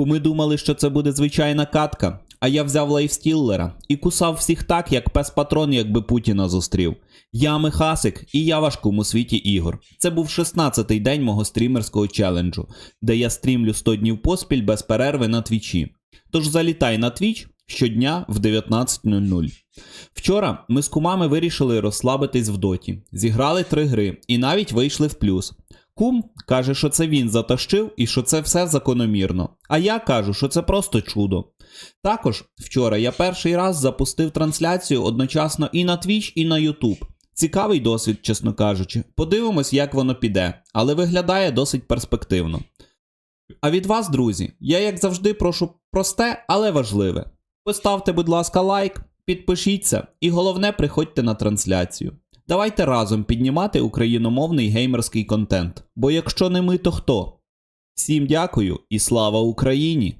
Куми думали, що це буде звичайна катка, а я взяв лайфстіллера і кусав всіх так, як пес патрон, якби Путіна зустрів. Я Михасик, і я важком у світі ігор. Це був 16-й день мого стрімерського челенджу, де я стрімлю 100 днів поспіль без перерви на твічі. Тож залітай на твіч щодня в 19.00. Вчора ми з кумами вирішили розслабитись в доті, зіграли три гри і навіть вийшли в плюс. Кум каже, що це він затащив і що це все закономірно. А я кажу, що це просто чудо. Також вчора я перший раз запустив трансляцію одночасно і на Twitch, і на YouTube. Цікавий досвід, чесно кажучи. Подивимось, як воно піде, але виглядає досить перспективно. А від вас, друзі, я як завжди прошу просте, але важливе. Поставте, будь ласка, лайк, підпишіться і головне, приходьте на трансляцію. Давайте разом піднімати україномовний геймерський контент. Бо якщо не ми, то хто? Всім дякую і слава Україні!